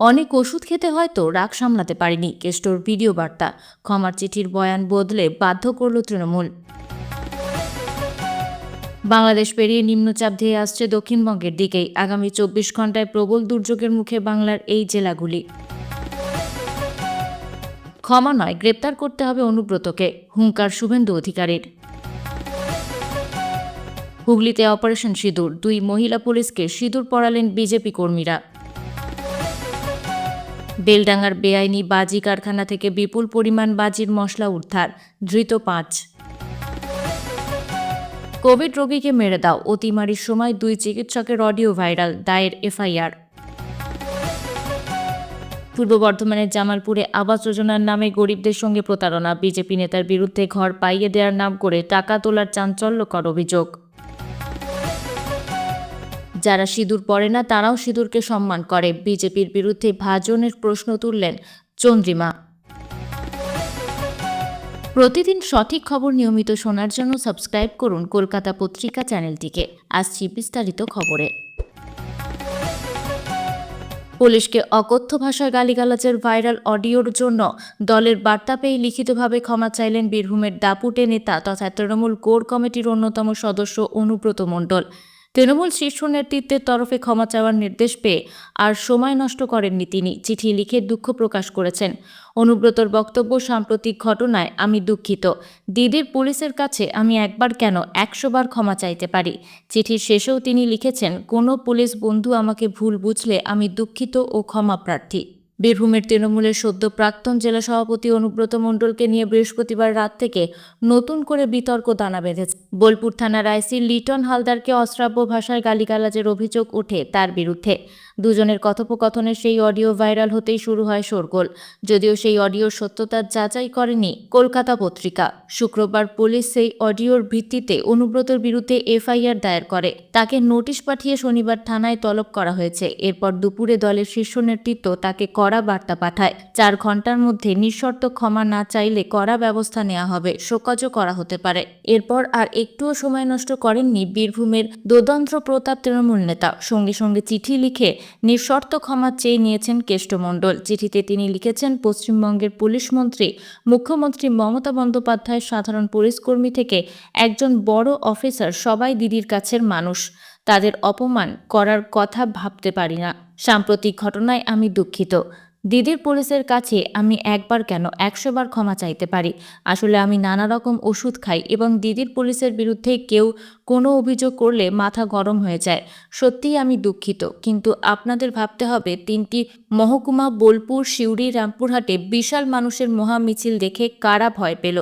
অনেক ওষুধ খেতে হয়তো রাগ সামলাতে পারেনি কেষ্টর ভিডিও বার্তা। ক্ষমার চিঠির বয়ান বদলে বাধ্য করল তৃণমূল। বাংলাদেশ পেরিয়ে নিম্নচাপ ধেয়ে আসছে দক্ষিণবঙ্গের দিকেই। আগামী চব্বিশ ঘন্টায় প্রবল দুর্যোগের মুখে বাংলার এই জেলাগুলি। ক্ষমা নয়, গ্রেপ্তার করতে হবে অনুব্রতকে, হুঙ্কার শুভেন্দু অধিকারীর। হুগলিতে অপারেশন সিঁদুর, দুই মহিলা পুলিশকে সিঁদুর পড়ালেন বিজেপি কর্মীরা। বেলডাঙ্গার বেআইনি বাজি কারখানা থেকে বিপুল পরিমাণ বাজির মশলা উদ্ধার, ধৃত পাঁচ। কোভিড রোগীকে মেরে দাও, অতিমারির সময় দুই চিকিৎসকের অডিও ভাইরাল, দায়ের এফআইআর। পূর্ব বর্ধমানের জামালপুরে আবাস যোজনার নামে গরিবদের সঙ্গে প্রতারণা, বিজেপি নেতার বিরুদ্ধে ঘর পাইয়ে দেওয়ার নাম করে টাকা তোলার চাঞ্চল্যকর অভিযোগ। যারা সিঁদুর পরে না, তারাও সিঁদুরকে সম্মান করে। বিজেপির বিরুদ্ধে ভাজনের প্রশ্ন তুললেন চন্দ্রিমা। প্রতিদিন সঠিক খবর নিয়মিত শোনার জন্য সাবস্ক্রাইব করুন কলকাতা পত্রিকা চ্যানেলটিকে। আসছি বিস্তারিত খবরে। পুলিশকে অকথ্য ভাষায় গালিগালাজের ভাইরাল অডিওর জন্য দলের বার্তা পেয়ে লিখিতভাবে ক্ষমা চাইলেন বীরভূমের দাপুটে নেতা তথা তৃণমূল কোর কমিটির অন্যতম সদস্য অনুব্রত মণ্ডল। তৃণমূল শীর্ষ নেতৃত্বের তরফে ক্ষমা চাওয়ার নির্দেশ পেয়ে আর সময় নষ্ট করেননি তিনি। চিঠি লিখে দুঃখ প্রকাশ করেছেন। অনুব্রতর বক্তব্য সাম্প্রতিক ঘটনায় আমি দুঃখিত। দিদির পুলিশের কাছে আমি একবার কেন একশোবার ক্ষমা চাইতে পারি? চিঠির শেষেও তিনি লিখেছেন, কোনো পুলিশ বন্ধু আমাকে ভুল বুঝলে আমি দুঃখিত ও ক্ষমা প্রার্থী। বীরভূমের তৃণমূলের সদ্য প্রাক্তন জেলা সভাপতি অনুব্রত মণ্ডলকে নিয়ে বৃহস্পতিবার রাত থেকে নতুন করে বিতর্ক দানা বেঁধেছে। বোলপুর থানার আইসি লিটন হালদারকে অশ্রাব্য ভাষায় গালিগালাজের অভিযোগ ওঠে তার বিরুদ্ধে। দুজনের কথোপকথনের সেই অডিও ভাইরাল হতেই শুরু হয় শোরগোল। যদিও সেই অডিওর সত্যতা যাচাই করেনি কলকাতা পত্রিকা। শুক্রবার পুলিশ সেই অডিওর ভিত্তিতে অনুব্রতর বিরুদ্ধে এফআইআর দায়ের করে। তাকে নোটিশ পাঠিয়ে শনিবার থানায় তলব করা হয়েছে। এরপর দুপুরে দলের শীর্ষ নেতৃত্ব তাকে কড়া বার্তা পাঠায়। চার ঘণ্টার মধ্যে নিঃশর্ত ক্ষমা না চাইলে কড়া ব্যবস্থা নেওয়া হবে শোকজও করা হতে পারে। এরপর আর একটুও সময় নষ্ট করেননি বীরভূমের দোদন্ত্র প্রতাপ তৃণমূল নেতা। সঙ্গে সঙ্গে চিঠি লিখে নিঃশর্ত ক্ষমা চেয়ে নিয়েছেন কেষ্টমণ্ডল চিঠিতে তিনি লিখেছেন, পশ্চিমবঙ্গের পুলিশ মন্ত্রী, মুখ্যমন্ত্রী মমতা বন্দ্যোপাধ্যায়, সাধারণ পুলিশকর্মী থেকে একজন বড় অফিসার, সবাই দিদির কাছের মানুষ। তাদের অপমান করার কথা ভাবতে পারি না। সাম্প্রতিক ঘটনায় আমি দুঃখিত। দিদির পুলিশের কাছে আমি একবার কেন একশোবার ক্ষমা চাইতে পারি। আসলে আমি নানা রকম ওষুধ খাই এবং দিদির পুলিশের বিরুদ্ধে কেউ কোনো অভিযোগ করলে মাথা গরম হয়ে যায়। সত্যিই আমি দুঃখিত, কিন্তু আপনাদের ভাবতে হবে তিনটি মহকুমা বোলপুর, সিউড়ি, রামপুরহাটে বিশাল মানুষের মহা মিছিল দেখে কারা ভয় পেল।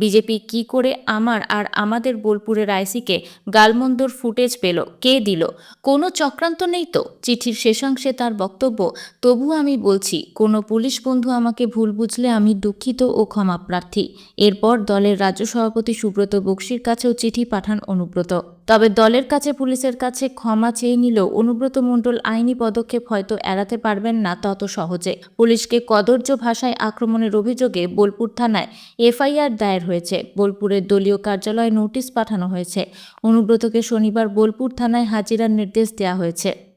বিজেপি কি করে আমার আর আমাদের বোলপুরের আইসিকে গালমন্দর ফুটেজ পেল? কে দিল? কোনো চক্রান্ত নেই তো? চিঠির শেষাংশে তার বক্তব্য, তবু আমি বলছি, কোনো পুলিশ বন্ধু আমাকে ভুল বুঝলে আমি দুঃখিত ও ক্ষমা প্রার্থী। এরপর দলের রাজ্য সভাপতি সুব্রত বক্সির কাছেও চিঠি পাঠান অনুব্রত। তবে দলের কাছে পুলিশের কাছে ক্ষমা চেয়ে নিলেও অনুব্রত মণ্ডল আইনি পদক্ষেপ হয়তো এড়াতে পারবেন না তত সহজে। পুলিশকে কদর্য ভাষায় আক্রমণের অভিযোগে বোলপুর থানায় এফআইআর দায়ের হয়েছে। বোলপুরের দলীয় কার্যালয়ে নোটিশ পাঠানো হয়েছে। অনুব্রতকে শনিবার বোলপুর থানায় হাজিরার নির্দেশ দেওয়া হয়েছে।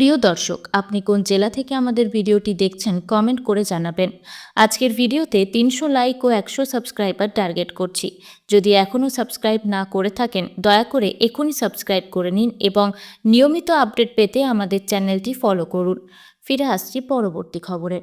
প্রিয় দর্শক, আপনি কোন জেলা থেকে আমাদের ভিডিওটি দেখছেন কমেন্ট করে জানাবেন। আজকের ভিডিওতে তিনশো লাইক ও একশো সাবস্ক্রাইবার টার্গেট করছি। যদি এখনও সাবস্ক্রাইব না করে থাকেন, দয়া করে এখনই সাবস্ক্রাইব করে নিন এবং নিয়মিত আপডেট পেতে আমাদের চ্যানেলটি ফলো করুন। ফিরে আসছি পরবর্তী খবরে।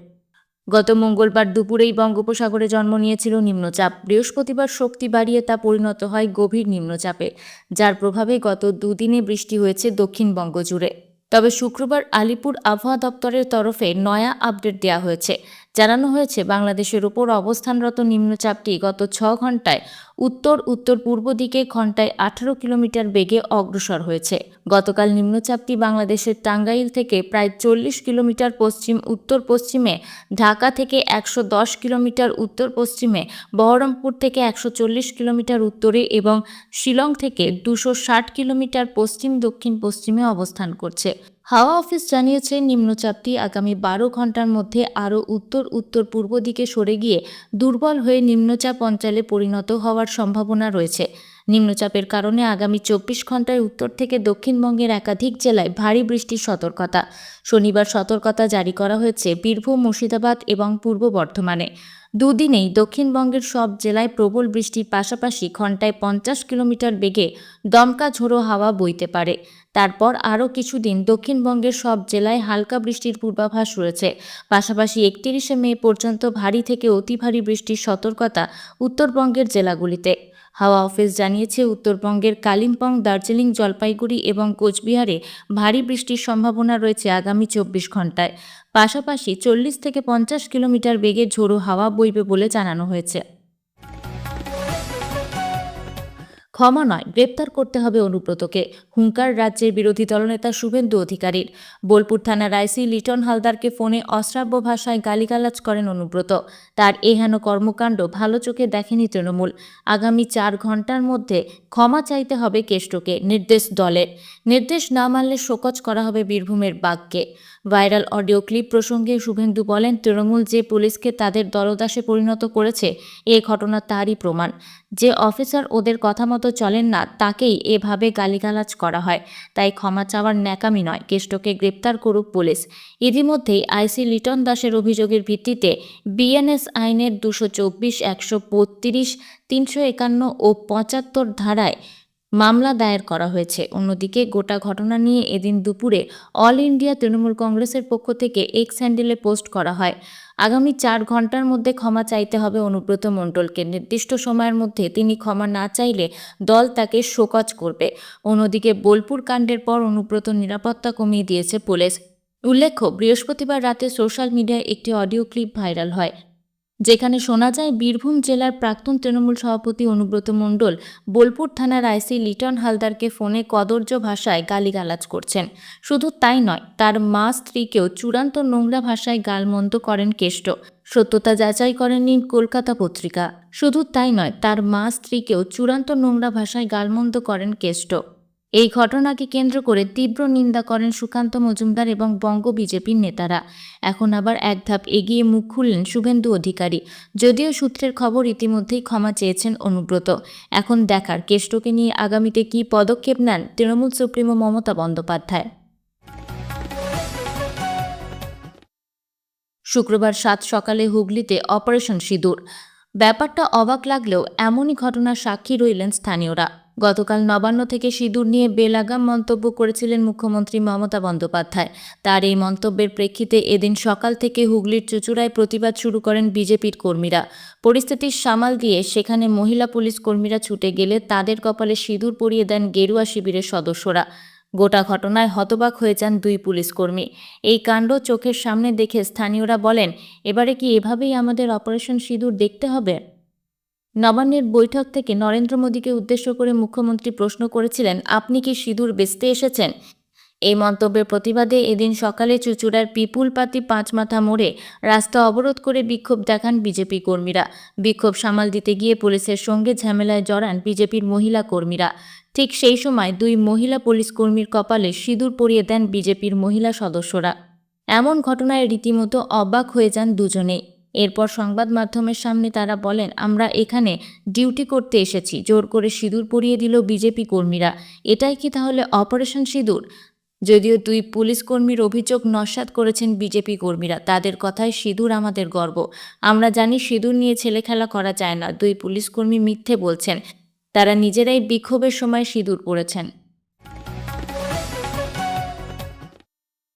গত মঙ্গলবার দুপুরেই বঙ্গোপসাগরে জন্ম নিয়েছিল নিম্নচাপ। বৃহস্পতিবার শক্তি বাড়িয়ে তা পরিণত হয় গভীর নিম্নচাপে। যার প্রভাবে গত দুদিনে বৃষ্টি হয়েছে দক্ষিণবঙ্গ জুড়ে। তবে শুক্রবার আলিপুর আবহাওয়া দপ্তরের তরফে নয়া আপডেট দেওয়া হয়েছে। জানানো হয়েছে, বাংলাদেশের উপর অবস্থানরত নিম্নচাপটি গত ছ ঘন্টায় উত্তর উত্তর পূর্ব দিকে ঘন্টায় আঠারো কিলোমিটার বেগে অগ্রসর হয়েছে। গতকাল নিম্নচাপটি বাংলাদেশের টাঙ্গাইল থেকে প্রায় চল্লিশ কিলোমিটার পশ্চিম, উত্তর পশ্চিমে, ঢাকা থেকে একশো দশ কিলোমিটার উত্তর পশ্চিমে, বহরমপুর থেকে একশো চল্লিশ কিলোমিটার উত্তরে এবং শিলং থেকে দুশো ষাট কিলোমিটার পশ্চিম, দক্ষিণ পশ্চিমে অবস্থান করছে। হাওয়া অফিস জানিয়েছে, নিম্নচাপটি আগামী বারো ঘণ্টার মধ্যে আরও উত্তর উত্তর পূর্ব দিকে সরে গিয়ে দুর্বল হয়ে নিম্নচাপ অঞ্চলে পরিণত হওয়ার সম্ভাবনা রয়েছে। নিম্নচাপের কারণে আগামী চব্বিশ ঘন্টায় উত্তর থেকে দক্ষিণবঙ্গের একাধিক জেলায় ভারী বৃষ্টির সতর্কতা। শনিবার সতর্কতা জারি করা হয়েছে বীরভূম, মুর্শিদাবাদ এবং পূর্ব বর্ধমানে। দুদিনেই দক্ষিণবঙ্গের সব জেলায় প্রবল বৃষ্টির পাশাপাশি ঘন্টায় পঞ্চাশ কিলোমিটার বেগে দমকা ঝোড়ো হাওয়া বইতে পারে। তারপর আরও কিছুদিন দক্ষিণবঙ্গের সব জেলায় হালকা বৃষ্টির পূর্বাভাস রয়েছে। পাশাপাশি একত্রিশে মে পর্যন্ত ভারী থেকে অতি ভারী বৃষ্টির সতর্কতা উত্তরবঙ্গের জেলাগুলিতে। হাওয়া অফিস জানিয়েছে, উত্তরবঙ্গের কালিম্পং, দার্জিলিং, জলপাইগুড়ি এবং কোচবিহারে ভারী বৃষ্টির সম্ভাবনা রয়েছে আগামী চব্বিশ ঘন্টায় পাশাপাশি চল্লিশ থেকে পঞ্চাশ কিলোমিটার বেগে ঝোড়ো হাওয়া বইবে বলে জানানো হয়েছে। ক্ষমা নয়, গ্রেপ্তার করতে হবে অনুব্রতকে। হুঙ্কার রাজ্যের বিরোধী দলনেতা শুভেন্দু অধিকারীর। বোলপুর থানার আইসি লিটন হালদারকে ফোনে অশ্রাব্য ভাষায় গালিগালাজ করেন অনুব্রত। তার এহেন কর্মকাণ্ড ভালো চোখে দেখেনি তৃণমূল। আগামী চার ঘণ্টার মধ্যে ক্ষমা চাইতে হবে কেষ্টকে, নির্দেশ দলের। নির্দেশ না মানলে শোকজ করা হবে বীরভূমের বাঘকে। ভাইরাল অডিও ক্লিপ প্রসঙ্গে শুভেন্দু বলেন, তৃণমূল যে পুলিশকে তাদের দলদাসে পরিণত করেছে, এ ঘটনা তারই প্রমাণ। যে অফিসার ওদের কথা মতো চলেন না, তাকেই এভাবে গালিগালাজ করা হয়। তাই ক্ষমা চাওয়ার ন্যাকামি নয়, কেষ্টকে গ্রেপ্তার করুক পুলিশ। ইতিমধ্যেই আইসি লিটন দাসের অভিযোগের ভিত্তিতে বিএনএস আইনের দুশো চব্বিশ, একশো বত্রিশ, তিনশো একান্ন ও পঁচাত্তর ধারায় মামলা দায়ের করা হয়েছে। অন্যদিকে গোটা ঘটনা নিয়ে এদিন দুপুরে অল ইন্ডিয়া তৃণমূল কংগ্রেসের পক্ষ থেকে এক্স হ্যান্ডেলে পোস্ট করা হয়। আগামী চার ঘণ্টার মধ্যে ক্ষমা চাইতে হবে অনুব্রত মণ্ডলকে। নির্দিষ্ট সময়ের মধ্যে তিনি ক্ষমা না চাইলে দল তাকে শোকজ করবে। অন্যদিকে বোলপুর কাণ্ডের পর অনুব্রত নিরাপত্তা কমিয়ে দিয়েছে পুলিশ। উল্লেখ্য, বৃহস্পতিবার রাতে সোশ্যাল মিডিয়ায় একটি অডিও ক্লিপ ভাইরাল হয়। যেখানে শোনা যায় বীরভূম জেলার প্রাক্তন তৃণমূল সভাপতি অনুব্রত মণ্ডল বোলপুর থানার আইসি লিটন হালদারকে ফোনে কদর্য ভাষায় গালিগালাজ করছেন। শুধু তাই নয়, তার মা স্ত্রীকেও চূড়ান্ত নোংরা ভাষায় গালমন্দ করেন কেষ্ট। সত্যতা যাচাই করেননি কলকাতা পত্রিকা। শুধু তাই নয়, তার মা স্ত্রীকেও চূড়ান্ত নোংরা ভাষায় গালমন্দ করেন কেষ্ট। এই ঘটনাকে কেন্দ্র করে তীব্র নিন্দা করেন সুকান্ত মজুমদার এবং বঙ্গ বিজেপির নেতারা। এখন আবার এক ধাপ এগিয়ে মুখ খুললেন শুভেন্দু অধিকারী। যদিও সূত্রের খবর ইতিমধ্যেই ক্ষমা চেয়েছেন অনুব্রত। এখন দেখার কেষ্টকে নিয়ে আগামীতে কী পদক্ষেপ নেন তৃণমূল সুপ্রিমো মমতা বন্দ্যোপাধ্যায়। শুক্রবার সাত সকালে হুগলিতে অপারেশন সিঁদুর। ব্যাপারটা অবাক লাগলেও এমনই ঘটনার সাক্ষী রইলেন স্থানীয়রা। গতকাল নবান্ন থেকে সিঁদুর নিয়ে বেলাগাম মন্তব্য করেছিলেন মুখ্যমন্ত্রী মমতা বন্দ্যোপাধ্যায়। তার এই মন্তব্যের প্রেক্ষিতে এদিন সকাল থেকে হুগলির চুচুড়ায় প্রতিবাদ শুরু করেন বিজেপির কর্মীরা। পরিস্থিতির সামাল দিয়ে সেখানে মহিলা পুলিশ কর্মীরা ছুটে গেলে তাদের কপালে সিঁদুর পরিয়ে দেন গেরুয়া শিবিরের সদস্যরা। গোটা ঘটনায় হতবাক হয়ে যান দুই পুলিশ কর্মী। এই কাণ্ড চোখের সামনে দেখে স্থানীয়রা বলেন, এবারে কি এভাবেই আমাদের অপারেশন সিঁদুর দেখতে হবে? নবান্নের বৈঠক থেকে নরেন্দ্র মোদীকে উদ্দেশ্য করে মুখ্যমন্ত্রী প্রশ্ন করেছিলেন, আপনি কি সিঁদুর বেচতে এসেছেন? এই মন্তব্যের প্রতিবাদে এদিন সকালে চুচুড়ার পিপুলপাতি পাঁচমাথা মোড়ে রাস্তা অবরোধ করে বিক্ষোভ দেখান বিজেপি কর্মীরা। বিক্ষোভ সামাল দিতে গিয়ে পুলিশের সঙ্গে ঝামেলায় জড়ান বিজেপির মহিলা কর্মীরা। ঠিক সেই সময় দুই মহিলা পুলিশ কর্মীর কপালে সিঁদুর পরিয়ে দেন বিজেপির মহিলা সদস্যরা। এমন ঘটনায় রীতিমতো অবাক হয়ে যান দুজনেই। এরপর সংবাদ মাধ্যমের সামনে তারা বলেন, আমরা এখানে ডিউটি করতে এসেছি। জোর করে সিঁদুর পরিয়ে দিল বিজেপি কর্মীরা। এটাই কি তাহলে অপারেশন সিঁদুর? যদিও দুই পুলিশ কর্মীর অভিযোগ নস্যাৎ করেছেন বিজেপি কর্মীরা। তাদের কথায় সিঁদুর আমাদের গর্ব। আমরা জানি সিঁদুর নিয়ে ছেলে খেলা করা যায় না। দুই পুলিশ কর্মী মিথ্যে বলছেন, তারা নিজেরাই বিক্ষোভের সময় সিঁদুর পরেছেন।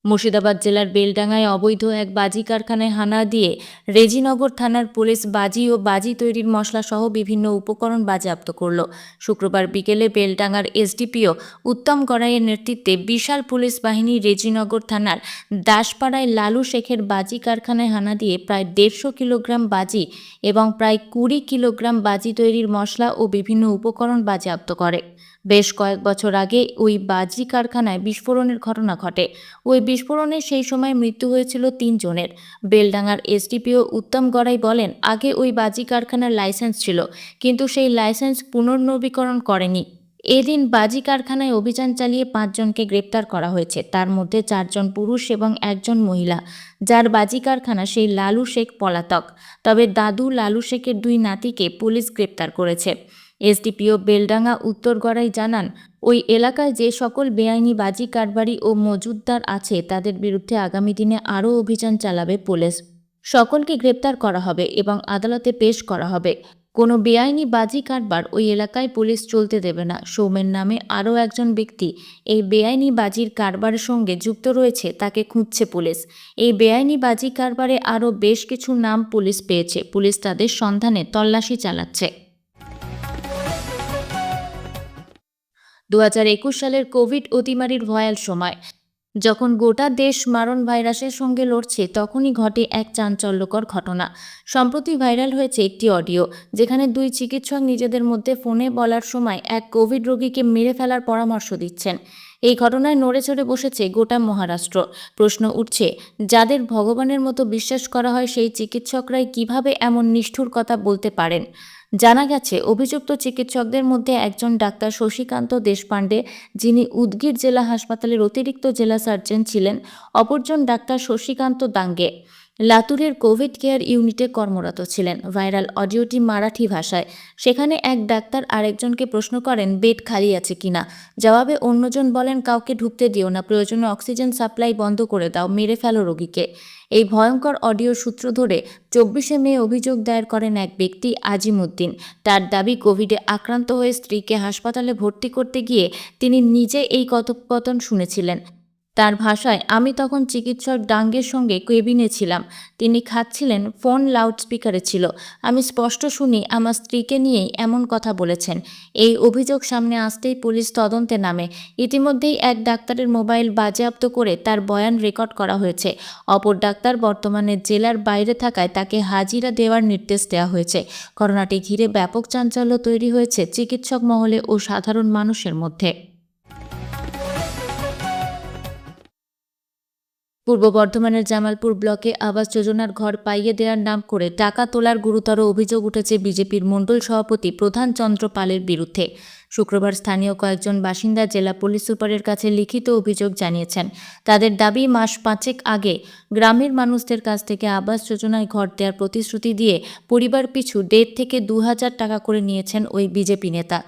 মুর্শিদাবাদ জেলার বেলডাঙ্গায় অবৈধ এক বাজি কারখানায় হানা দিয়ে রেজিনগর থানার পুলিশ বাজি ও বাজি তৈরির মশলা সহ বিভিন্ন উপকরণ বাজেয়াপ্ত করল। শুক্রবার বিকেলে বেলডাঙ্গার এসডিপিও উত্তম গড়াইয়ের নেতৃত্বে বিশাল পুলিশ বাহিনী রেজিনগর থানার দাসপাড়ায় লালু শেখের বাজি কারখানায় হানা দিয়ে প্রায় দেড়শো কিলোগ্রাম বাজি এবং প্রায় কুড়ি কিলোগ্রাম বাজি তৈরির মশলা ও বিভিন্ন উপকরণ বাজেয়াপ্ত করে। বেশ কয়েক বছর আগে ওই বাজি কারখানায় বিস্ফোরণের ঘটনা ঘটে। ওই বিস্ফোরণে সেই সময় মৃত্যু হয়েছিল তিনজনের বেলডাঙ্গার এসডিপিও উত্তম গড়াই বলেন, আগে ওই বাজি কারখানার লাইসেন্স ছিল, কিন্তু সেই লাইসেন্স পুনর্নবীকরণ করেনি। এদিন বাজি কারখানায় অভিযান চালিয়ে পাঁচজনকে গ্রেপ্তার করা হয়েছে। তার মধ্যে চারজন পুরুষ এবং একজন মহিলা, যার বাজি কারখানা সেই লালু শেখ পলাতক। তবে দাদু লালু শেখের দুই নাতিকে পুলিশ গ্রেপ্তার করেছে। এসডিপিও বেলডাঙ্গা উত্তরগড়াই জানান, ওই এলাকায় যে সকল বেআইনি বাজি, কারবারি ও মজুদদার আছে, তাদের বিরুদ্ধে আগামী দিনে আরও অভিযান চালাবে পুলিশ। সকলকে গ্রেপ্তার করা হবে এবং আদালতে পেশ করা হবে। কোনো বেআইনি বাজি, কারবার ওই এলাকায় পুলিশ চলতে দেবে না। সৌমেন নামে আরও একজন ব্যক্তি এই বেআইনি বাজির কারবারের সঙ্গে যুক্ত রয়েছে, তাকে খুঁজছে পুলিশ। এই বেআইনি বাজি, কারবারে আরও বেশ কিছু নাম পুলিশ পেয়েছে। পুলিশ তাদের সন্ধানে তল্লাশি চালাচ্ছে। দু হাজার একুশ সালের কোভিড অতিমারির ভয়াল সময়। যখন গোটা দেশ মারণ ভাইরাসের সঙ্গে লড়ছে, তখনই ঘটে এক চাঞ্চল্যকর ঘটনা। সম্প্রতি ভাইরাল হয়েছে একটি অডিও, যেখানে দুই চিকিৎসক নিজেদের মধ্যে ফোনে বলার সময় এক কোভিড রোগীকে মেরে ফেলার পরামর্শ দিচ্ছেন। এই ঘটনায় নড়ে চড়ে বসেছে গোটা মহারাষ্ট্র। প্রশ্ন উঠছে, যাদের ভগবানের মতো বিশ্বাস করা হয়, সেই চিকিৎসকরাই কীভাবে এমন নিষ্ঠুর কথা বলতে পারেন? জানা গেছে, অভিযুক্ত চিকিৎসকদের মধ্যে একজন ডাক্তার শশীকান্ত দেশপাণ্ডে, যিনি উদগির জেলা হাসপাতালের অতিরিক্ত জেলা সার্জন ছিলেন, অপরজন ডাক্তার শশীকান্ত দাঙ্গে। লাতুরের কোভিড কেয়ার ইউনিটে কর্মরত ছিলেন। ভাইরাল অডিওটি মারাঠি ভাষায়। সেখানে এক ডাক্তার আরেকজনকে প্রশ্ন করেন, বেড খালি আছে কিনা জবাবে অন্যজন বলেন, কাউকে ঢুকতে দিও না, প্রয়োজনে অক্সিজেন সাপ্লাই বন্ধ করে দাও, মেরে ফেলো রোগীকে। এই ভয়ঙ্কর অডিও সূত্র ধরে চব্বিশে মে অভিযোগ দায়ের করেন এক ব্যক্তি, আজিমুদ্দিন। তার দাবি, কোভিডে আক্রান্ত হয়ে স্ত্রীকে হাসপাতালে ভর্তি করতে গিয়ে তিনি নিজে এই কথোপকথন শুনেছিলেন। তার ভাষায় আমি তখন চিকিৎসক ডাঙ্গের সঙ্গে কেবিনে ছিলাম। তিনি খাচ্ছিলেন, ফোন লাউডস্পিকারে ছিল। আমি স্পষ্ট শুনি আমার স্ত্রীকে নিয়েই এমন কথা বলেছেন। এই অভিযোগ সামনে আসতেই পুলিশ তদন্তে নামে। ইতিমধ্যেই এক ডাক্তারের মোবাইল বাজেয়াপ্ত করে তার বয়ান রেকর্ড করা হয়েছে। অপর ডাক্তার বর্তমানে জেলার বাইরে থাকায় তাকে হাজিরা দেওয়ার নির্দেশ দেওয়া হয়েছে। ঘটনাটি ঘিরে ব্যাপক চাঞ্চল্য তৈরি হয়েছে চিকিৎসক মহলে ও সাধারণ মানুষের মধ্যে। পূর্ব বর্ধমানের জামালপুর ব্লকে আবাস যোজনার ঘর পাইয়ে দেওয়ার নাম করে টাকা তোলার গুরুতর অভিযোগ উঠেছে বিজেপির মণ্ডল সভাপতি প্রধান চন্দ্র পালের বিরুদ্ধে। শুক্রবার স্থানীয় কয়েকজন বাসিন্দা জেলা পুলিশ সুপারের কাছে লিখিত অভিযোগ জানিয়েছেন। তাদের দাবি, মাস পাঁচেক আগে গ্রামের মানুষদের কাছ থেকে আবাস যোজনায় ঘর দেওয়ার প্রতিশ্রুতি দিয়ে পরিবার পিছু দেড় থেকে দু হাজার টাকা করে নিয়েছেন ওই বিজেপি নেতা।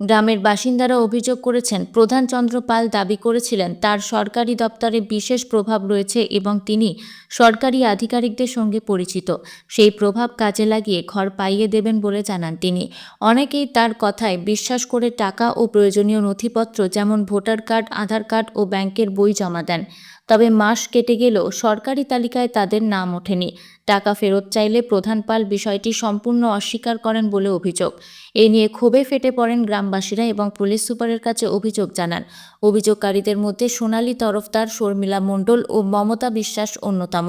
গ্রামের বাসিন্দারা অভিযোগ করেছেন, প্রধান চন্দ্র পাল দাবি করেছিলেন, তার সরকারি দপ্তরে বিশেষ প্রভাব রয়েছে এবং তিনি সরকারি আধিকারিকদের সঙ্গে পরিচিত। সেই প্রভাব কাজে লাগিয়ে ঘর পাইয়ে দেবেন বলে জানান তিনি। অনেকেই তার কথায় বিশ্বাস করে টাকা ও প্রয়োজনীয় নথিপত্র যেমন ভোটার কার্ড, আধার কার্ড ও ব্যাংকের বই জমা দেন। তবে মাস কেটে গেলেও সরকারি তালিকায় তাদের নাম ওঠেনি। টাকা ফেরত চাইলে প্রধান পাল বিষয়টি সম্পূর্ণ অস্বীকার করেন বলে অভিযোগ। এ নিয়ে ক্ষোভে ফেটে পড়েন গ্রামবাসীরা এবং পুলিশ সুপারের কাছে অভিযোগ জানান। অভিযোগকারীদের মধ্যে সোনালী তরফদার শর্মিলা মণ্ডল ও মমতা বিশ্বাস অন্যতম।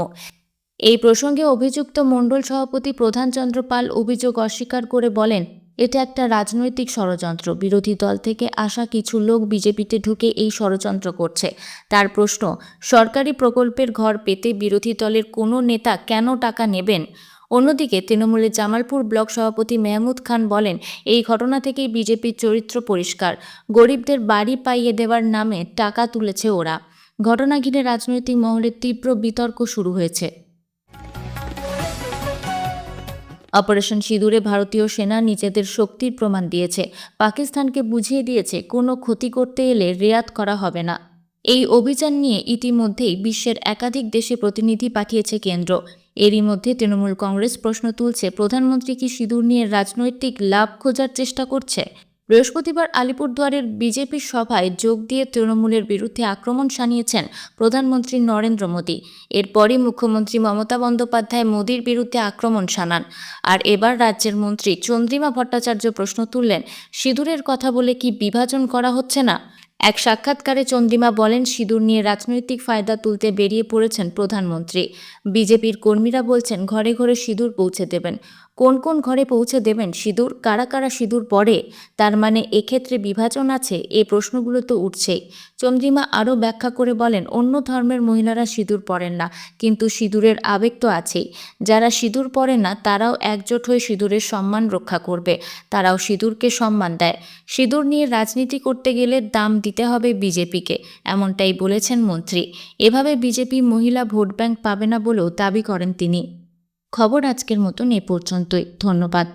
এই প্রসঙ্গে অভিযুক্ত মণ্ডল সভাপতি প্রধানচন্দ্র পাল অভিযোগ অস্বীকার করে বলেন এটা একটা রাজনৈতিক ষড়যন্ত্র। বিরোধী দল থেকে আসা কিছু লোক বিজেপিতে ঢুকে এই ষড়যন্ত্র করছে। তার প্রশ্ন, সরকারি প্রকল্পের ঘর পেতে বিরোধী দলের কোনো নেতা কেন টাকা নেবেন? অন্যদিকে তৃণমূলের জামালপুর ব্লক সভাপতি মেহমুদ খান বলেন, এই ঘটনা থেকেই বিজেপির চরিত্র পরিষ্কার। গরিবদের বাড়ি পাইয়ে দেওয়ার নামে টাকা তুলেছে ওরা। ঘটনা ঘিরে রাজনৈতিক মহলে তীব্র বিতর্ক শুরু হয়েছে। অপারেশন সিঁদুরে ভারতীয় সেনা নিজেদের শক্তির প্রমাণ দিয়েছে। পাকিস্তানকে বুঝিয়ে দিয়েছে, কোনো ক্ষতি করতে এলে রেয়াত করা হবে না। এই অভিযান নিয়ে ইতিমধ্যেই বিশ্বের একাধিক দেশে প্রতিনিধি পাঠিয়েছে কেন্দ্র। এরই মধ্যে তৃণমূল কংগ্রেস প্রশ্ন তুলছে, প্রধানমন্ত্রী কি সিঁদুর নিয়ে রাজনৈতিক লাভ খোঁজার চেষ্টা করছে? বৃহস্পতিবার আলিপুরদুয়ারের বিজেপির সভায় যোগ দিয়ে তৃণমূলের বিরুদ্ধে আক্রমণ শানিয়েছেন প্রধানমন্ত্রী নরেন্দ্র মোদী। এরপরই মুখ্যমন্ত্রী মমতা বন্দ্যোপাধ্যায় মোদীর বিরুদ্ধে আক্রমণ শানান। আর এবার রাজ্যের মন্ত্রী চন্দ্রিমা ভট্টাচার্য প্রশ্ন তুললেন, সিঁদুরের কথা বলে কি বিভাজন করা হচ্ছে না? এক সাক্ষাৎকারে চন্দ্রিমা বলেন, সিঁদুর নিয়ে রাজনৈতিক ফায়দা তুলতে বেরিয়ে পড়েছেন প্রধানমন্ত্রী। বিজেপির কর্মীরা বলছেন, ঘরে ঘরে সিঁদুর পৌঁছে দেবেন। কোন কোন ঘরে পৌঁছে দেবেন সিঁদুর, কারা কারা সিঁদুর পরে তার মানে এক্ষেত্রে বিভাজন আছে, এই প্রশ্নগুলো তো উঠছেই। চন্দ্রিমা আরও ব্যাখ্যা করে বলেন, অন্য ধর্মের মহিলারা সিঁদুর পরেন না, কিন্তু সিঁদুরের আবেগ তো আছেই। যারা সিঁদুর পরে না, তারাও একজোট হয়ে সিঁদুরের সম্মান রক্ষা করবে, তারাও সিঁদুরকে সম্মান দেয়। সিঁদুর নিয়ে রাজনীতি করতে গেলে দাম দিতে হবে বিজেপিকে, এমনটাই বলেছেন মন্ত্রী। এভাবে বিজেপি মহিলা ভোট ব্যাংক পাবে না বলেও দাবি করেন তিনি। খবর আজকের মতন এ পর্যন্তই। ধন্যবাদ।